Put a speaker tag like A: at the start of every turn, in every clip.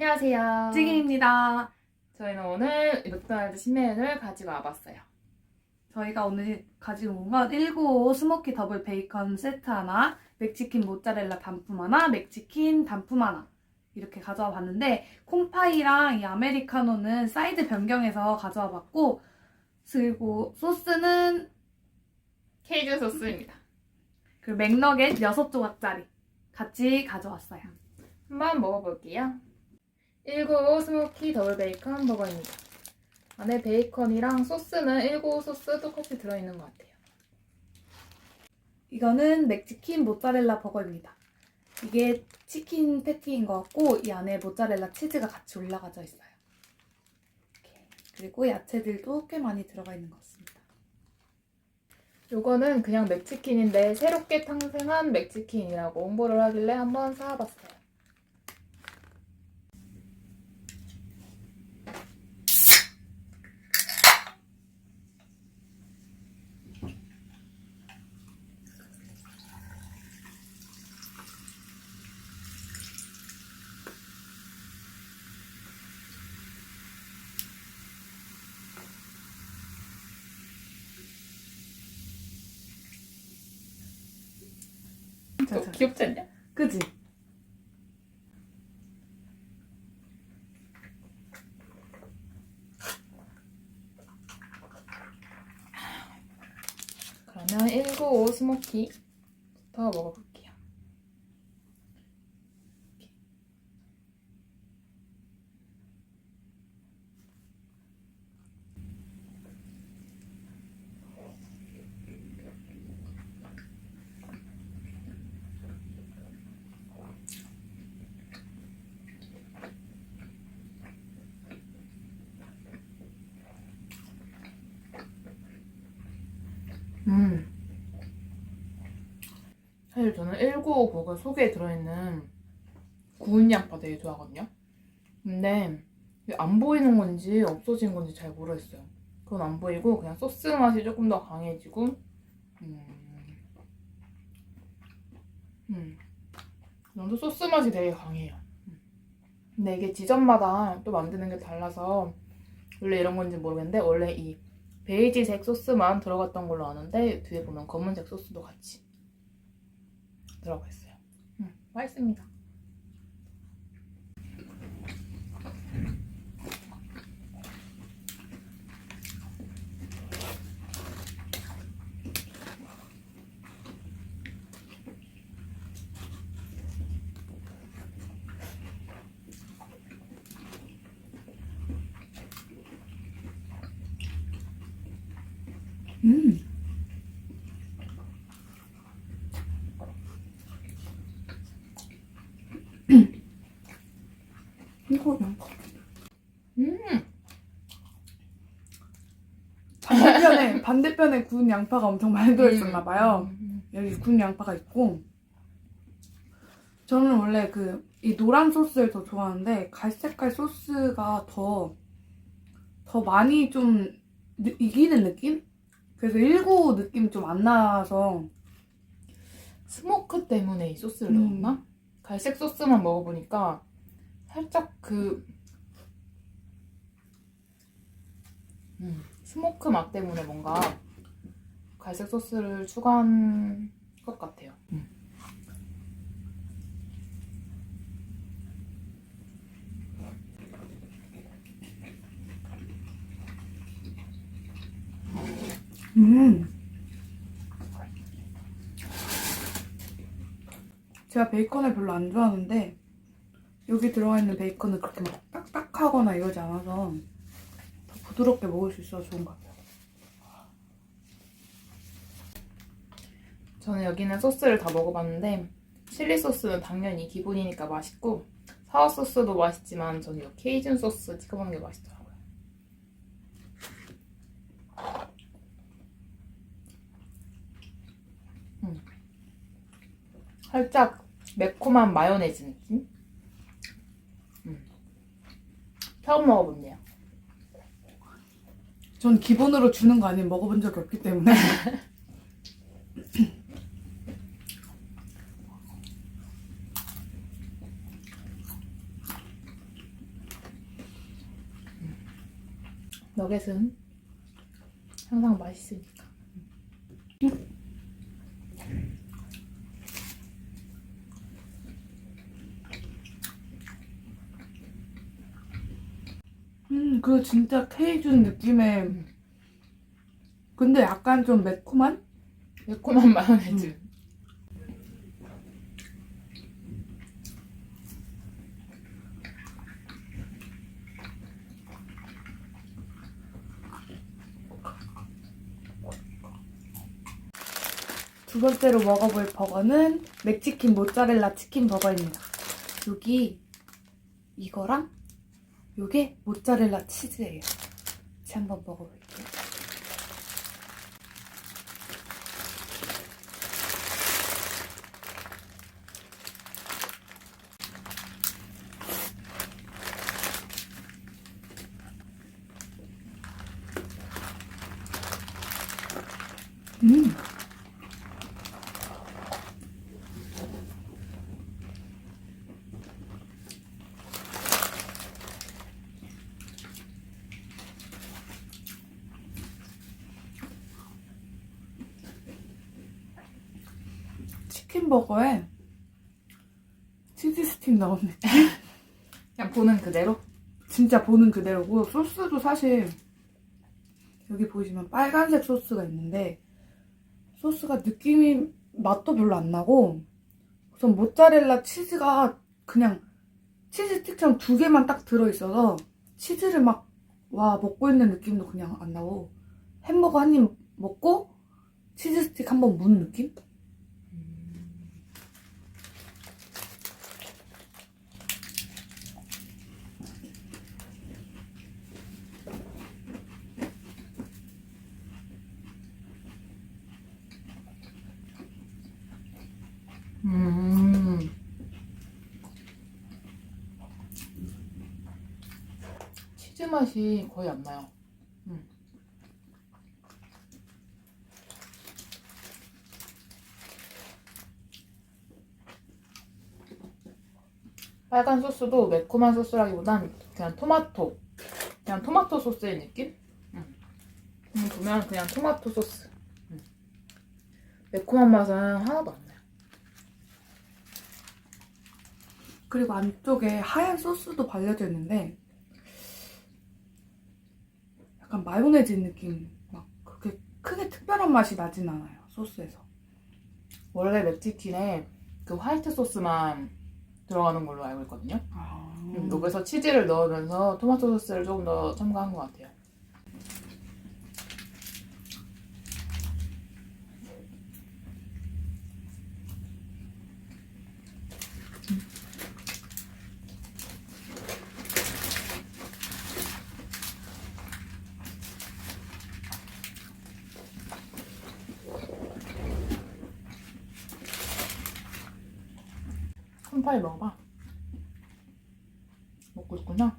A: 안녕하세요.
B: 찌개입니다.
A: 저희는 오늘 맥도날드 신메뉴를 가지고 와봤어요.
B: 저희가 오늘 가지고 온 건 195 스모키 더블 베이컨 세트 하나, 맥치킨 모짜렐라 단품 하나, 맥치킨 단품 하나 이렇게 가져와 봤는데 콤파이랑 이 아메리카노는 사이드 변경해서 가져와 봤고 그리고 소스는
A: 케이크 소스입니다.
B: 그 맥너겟 6조각짜리 같이 가져왔어요.
A: 한번 먹어볼게요. 195 스모키 더블 베이컨 버거입니다. 안에 베이컨이랑 소스는 195 소스 똑같이 들어있는 것 같아요.
B: 이거는 맥치킨 모짜렐라 버거입니다. 이게 치킨 패티인 것 같고 이 안에 모짜렐라 치즈가 같이 올라가져 있어요. 이렇게. 그리고 야채들도 꽤 많이 들어가 있는 것 같습니다.
A: 요거는 그냥 맥치킨인데 새롭게 탄생한 맥치킨이라고 홍보를 하길래 한번 사와봤어요.
B: 자, 자.
A: 귀엽지 않냐?
B: 그지?
A: 그러면 195 스모키부터 먹어볼게요. 음. 사실 저는 195 버거 속에 들어있는 구운 양파 되게 좋아하거든요. 근데 안 보이는 건지 없어진 건지 잘 모르겠어요. 그건 안 보이고 그냥 소스 맛이 조금 더 강해지고 음. 음. 저도 소스 맛이 되게 강해요. 음. 근데 이게 지점마다 또 만드는 게 달라서 원래 이런 건지 모르겠는데 원래 이 베이지색 소스만 들어갔던 걸로 아는데 뒤에 보면 검은색 소스도 같이 들어가 있어요. 음, 맛있습니다.
B: 음. 이거는
A: 음,
B: 반대편에 구운 양파가 엄청 많이 들어있었나 봐요.
A: 음,
B: 여기 구운 양파가 있고 저는 원래 그 이 노란 소스를 더 좋아하는데 갈색깔 소스가 더 더 많이 좀 느- 이기는 느낌? 그래서 195 느낌 좀 안 나서
A: 스모크 때문에 이 소스를
B: 음.
A: 넣었나? 갈색 소스만 먹어보니까 살짝 그 음, 스모크 맛 때문에 뭔가 갈색 소스를 추가한 것 같아요. 음.
B: 음. 제가 베이컨을 별로 안 좋아하는데 여기 들어가 있는 베이컨은 그렇게 막 딱딱하거나 이러지 않아서 더 부드럽게 먹을 수 있어서 좋은 것 같아요.
A: 저는 여기는 소스를 다 먹어봤는데 칠리 소스는 당연히 기본이니까 맛있고 사워 소스도 맛있지만 저는 이 케이준 소스 찍어 먹는 게 맛있더라고요. 음. 살짝 매콤한 마요네즈 느낌? 음. 처음 먹어본대요.
B: 전 기본으로 주는 거 아니면 먹어본 적이 없기 때문에
A: 너겟은 항상 맛있으니까.
B: 음, 그 진짜 케이준 느낌의 근데 약간 좀 매콤한?
A: 매콤한 마요네즈.
B: 두 번째로 먹어볼 버거는 맥치킨 모짜렐라 치킨 버거입니다. 여기 이거랑 요게 모짜렐라 치즈예요. 같이 한번 먹어볼게요. 음. 치킨 버거에 치즈 스틱 느낌?
A: 그냥 보는 그대로.
B: 진짜 보는 그대로고 소스도 사실 여기 보이시면 빨간색 소스가 있는데 소스가 느낌이 맛도 별로 안 나고 우선 모짜렐라 치즈가 그냥 치즈 스틱처럼 두 개만 딱 들어있어서 치즈를 막 와 먹고 있는 느낌도 그냥 안 나고 햄버거 한 입 먹고 치즈 스틱 한 번 문 느낌?
A: 음. 치즈 맛이 거의 안 나요. 음. 빨간 소스도 매콤한 소스라기보단 그냥 토마토, 그냥 토마토 소스의 느낌? 음. 음, 보면 그냥 토마토 소스. 음. 매콤한 맛은 하나도 안 나요.
B: 그리고 안쪽에 하얀 소스도 발려져 있는데 약간 마요네즈 느낌 막 그렇게 크게 특별한 맛이 나진 않아요 소스에서
A: 원래 맥치킨에 그 화이트 소스만 들어가는 걸로 알고 있거든요.
B: 아...
A: 음, 여기서 치즈를 넣으면서 토마토 소스를 조금 더 첨가한 것 같아요. 콤파이 먹어봐. 먹고 있구나.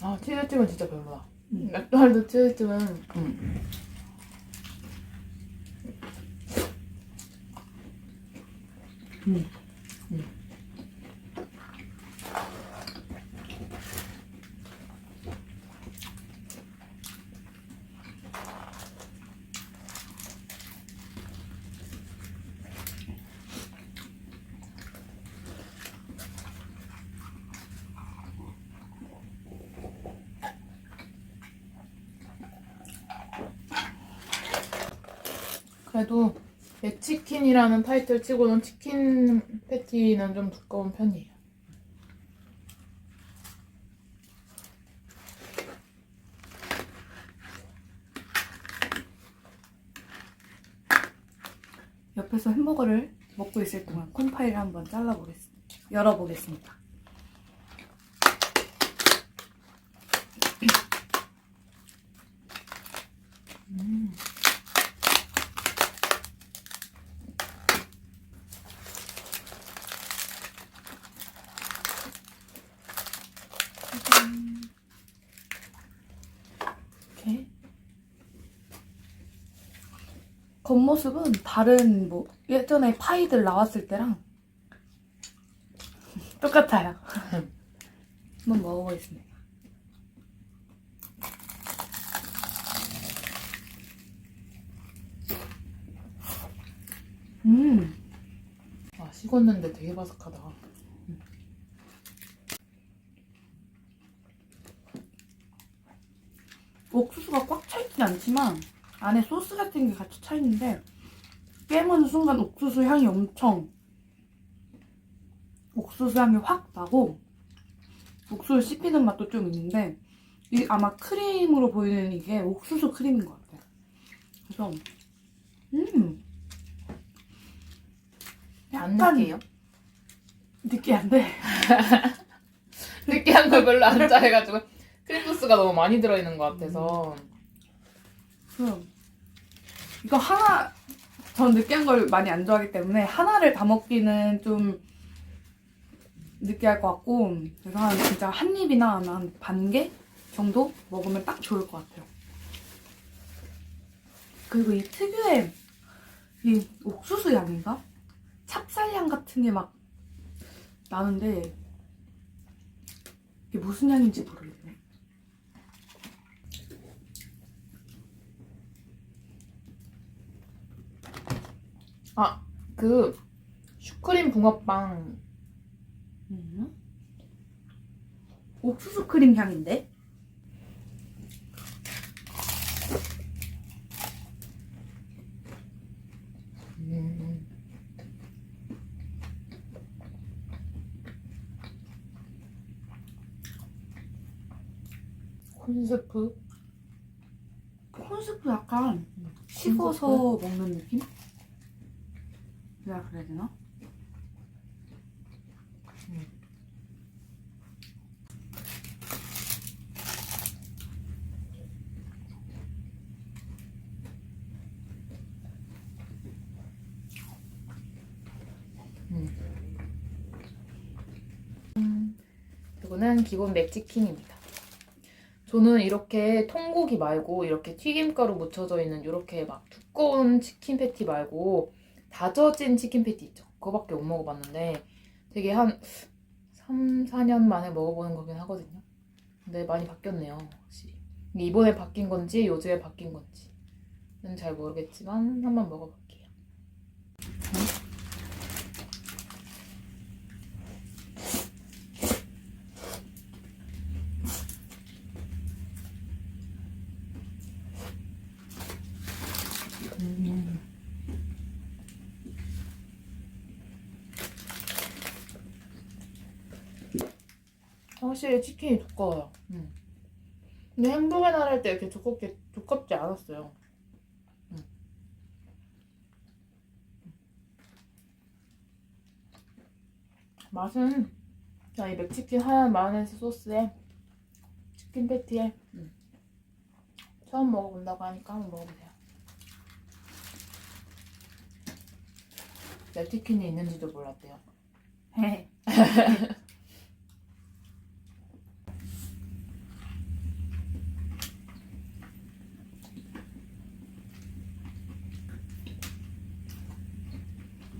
A: 아 치즈찜은 진짜 별로야.
B: 음.
A: 맥도날드 치즈찜은 음.
B: 음.
A: 음. 그래도 맥치킨이라는 타이틀 치고는 치킨 패티는 좀 두꺼운 편이에요.
B: 옆에서 햄버거를 먹고 있을 동안 콘파이를 한번 잘라보겠습니다 열어보겠습니다 겉모습은 다른 뭐 예전에 파이들 나왔을 때랑 똑같아요. 한번 먹어보겠습니다. 음.
A: 아, 식었는데 되게 바삭하다. 음.
B: 옥수수가 꽉 차있진 않지만 안에 소스 같은 게 같이 차 있는데 깨무는 순간 옥수수 향이 엄청 옥수수 향이 확 나고 옥수수 씹히는 맛도 좀 있는데 이 아마 크림으로 보이는 이게 옥수수 크림인 것 같아요. 그래서
A: 음안
B: 약간
A: 느끼해요?
B: 느끼한데
A: 느끼한 걸 별로 안 좋아해가지고 크림 소스가 너무 많이 들어있는 것 같아서
B: 음. 이거 하나 전 느끼한 걸 많이 안 좋아하기 때문에 하나를 다 먹기는 좀 느끼할 것 같고 그래서 한 진짜 한 입이나 한 반 개 정도 먹으면 딱 좋을 것 같아요. 그리고 이 특유의 이 옥수수 향인가? 찹쌀 향 같은 게 막 나는데 이게 무슨 향인지 모르겠 네.
A: 그 슈크림 붕어빵
B: 음. 옥수수 크림 향인데?
A: 음. 콘스프
B: 콘스프 약간 식어서 먹는 느낌? 내가 그래야 되나?
A: 이거는 기본 맥치킨입니다. 저는 이렇게 통고기 말고 이렇게 튀김가루 묻혀져 있는 이렇게 막 두꺼운 치킨 패티 말고 다져진 치킨 패티 있죠. 그거밖에 못 먹어봤는데 되게 한 3, 4년 만에 먹어보는 거긴 하거든요. 근데 많이 바뀌었네요, 확실히. 이번에 바뀐 건지 요즘에 바뀐 건지는 잘 모르겠지만 한번 먹어볼게요. 확실히 치킨이 두꺼워요. 음. 근데 햄버거 나를 때 이렇게 두껍게 두껍지 않았어요. 음. 맛은 그냥 이 맥치킨 하얀 마요네즈 소스에 치킨 패티에 음. 처음 먹어본다고 하니까 한번 먹어보세요. 맥치킨이 있는지도 몰랐대요.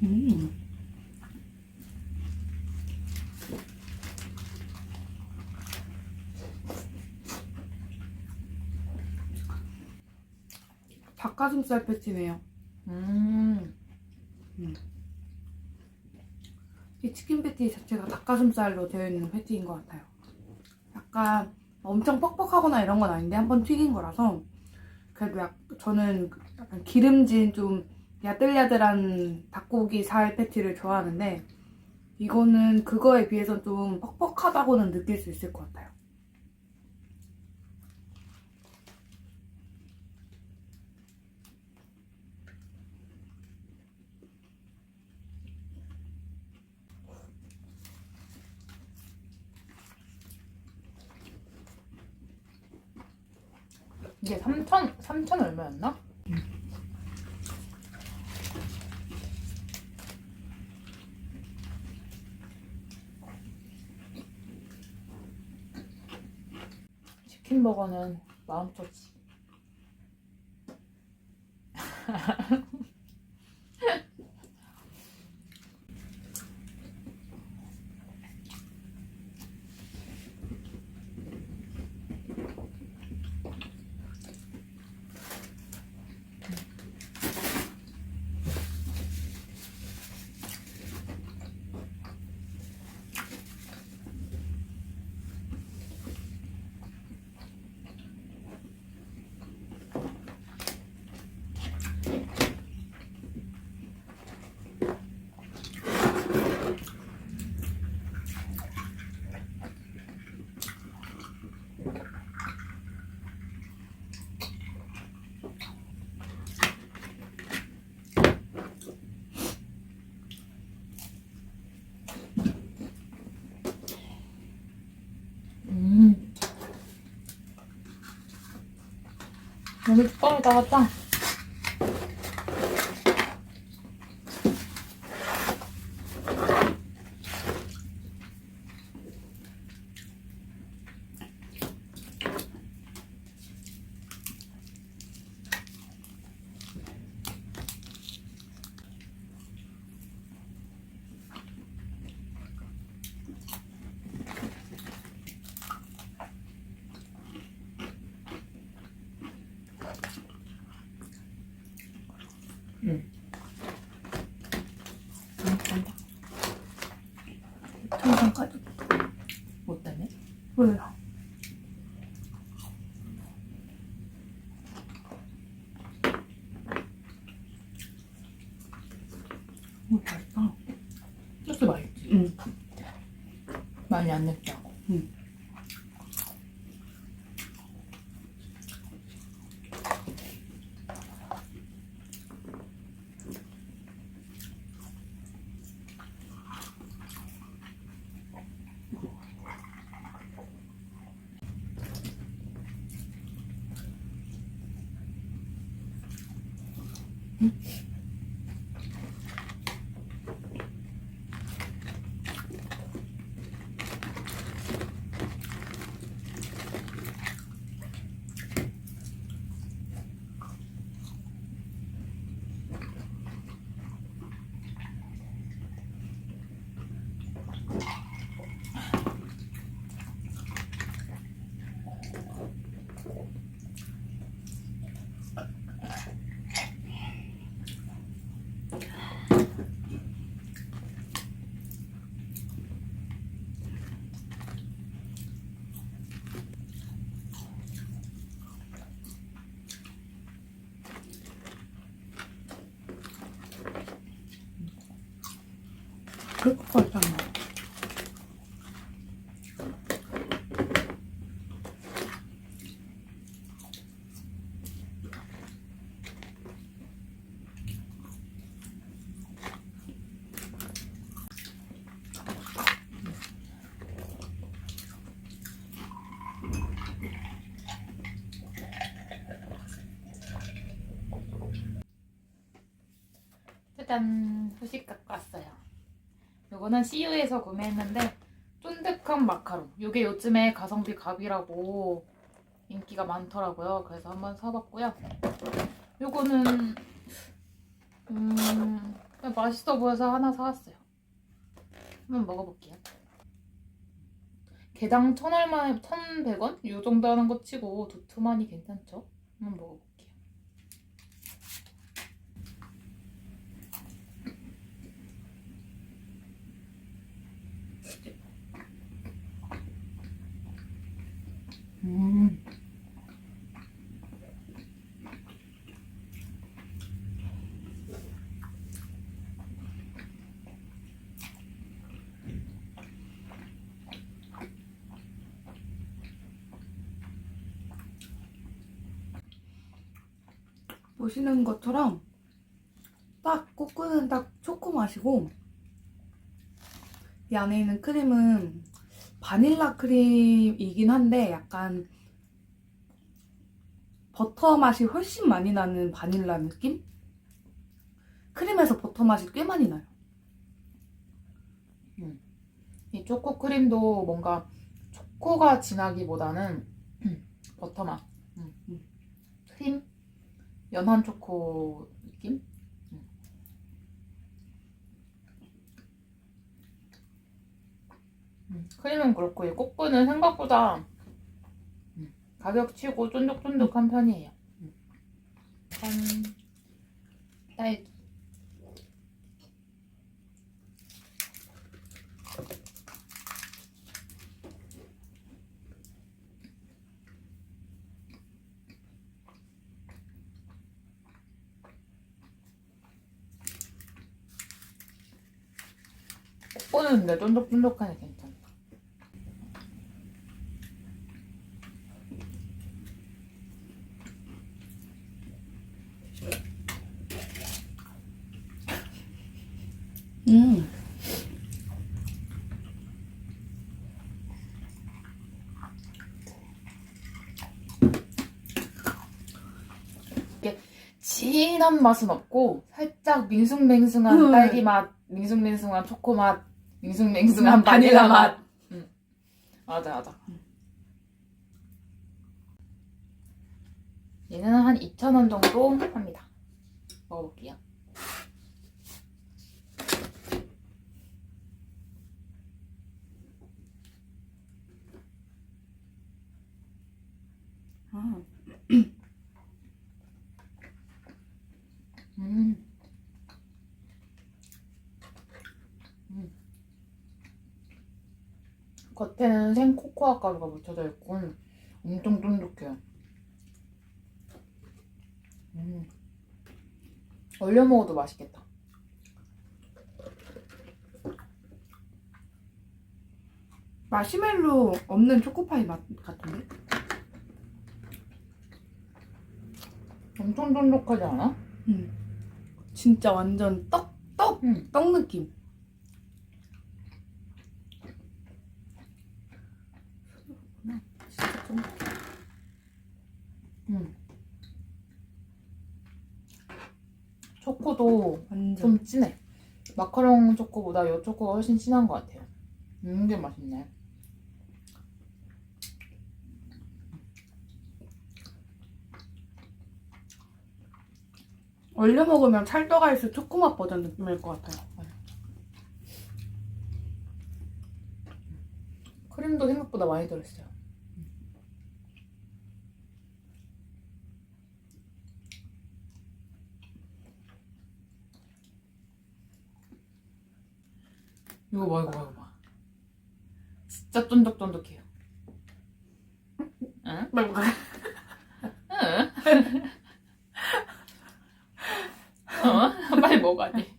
B: 음. 닭가슴살 패티네요.
A: 음.
B: 이 치킨 패티 자체가 닭가슴살로 되어 있는 패티인 것 같아요. 약간 엄청 뻑뻑하거나 이런 건 아닌데 한번 튀긴 거라서 그래도 약, 저는 약간 기름진 좀 야들야들한 닭고기 살 패티를 좋아하는데 이거는 그거에 비해서 좀 뻑뻑하다고는 느낄 수 있을 것 같아요.
A: 이게 3천 3천 얼마였나? 치킨 버거는 마음껏 뚜껑을 닫았다.
B: 정상 까지.
A: 뭐 때문에?
B: 몰라.
A: 오, 맛있다. 소스 맛있지?
B: 응.
A: 많이 안 맵지 않고.
B: 응.
A: 그럴 것 같잖아. 짜잔! 후식 갖고 왔어요. 요거는 CU에서 구매했는데 쫀득한 마카롱. 요게 요즘에 가성비 갑이라고 인기가 많더라고요. 그래서 한번 사봤고요. 요거는 음 맛있어 보여서 하나 사왔어요. 한번 먹어볼게요. 개당 천 얼마, 천백 원? 요 정도 하는 거 치고 두툼하니 괜찮죠? 한번 먹어볼게요. 음.
B: 보시는 것처럼 딱 꼬끄는 딱 초코 맛이고 이 안에 있는 크림은 바닐라 크림이긴 한데 약간 버터 맛이 훨씬 많이 나는 바닐라 느낌? 크림에서 버터 맛이 꽤 많이 나요.
A: 이 초코 크림도 뭔가 초코가 진하기보다는 버터 맛. 음, 음. 크림? 연한 초코 느낌? 음. 음, 크림은 그렇고 이 꼬끄는 생각보다 음, 가격 치고 쫀득쫀득한 편이에요. 음. 짠. 딸기. 꼬끄는 근데 쫀득쫀득하니 괜찮아.
B: 음.
A: 진한 맛은 없고 살짝 밍숭맹숭한
B: 음.
A: 딸기 맛, 밍숭맹숭한 초코 맛, 밍숭맹숭한
B: 음,
A: 바닐라
B: 바닐라
A: 맛.
B: 맛.
A: 응. 맞아 맞아. 얘는 한 2,000원 정도 합니다. 먹어볼게요.
B: 음.
A: 음. 음. 겉에는 생 코코아 가루가 묻혀져 있고 엄청 쫀득해요. 음. 얼려 먹어도 맛있겠다.
B: 마시멜로 없는 초코파이 맛 같은데?
A: 엄청 쫀득하지 않아?
B: 음. 진짜 완전 떡, 떡,
A: 응.
B: 떡 느낌. 진짜 좀
A: 음. 초코도
B: 완전.
A: 좀 진해. 마카롱 초코보다 이 초코가 훨씬 진한 것 같아요. 음, 게 맛있네.
B: 얼려 먹으면 찰떡아이스 초코맛 버전 느낌일 것 같아요.
A: 크림도 생각보다 많이 들었어요. 이거 봐, 이거 봐, 이거 봐. 진짜 쫀득쫀득해요. 응? 응? 어? 빨리 먹어야 돼.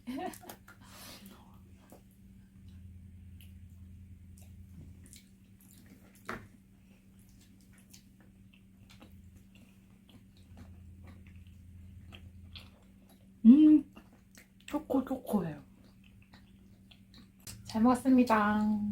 B: 음 초코 초코해요.
A: 잘 먹었습니다.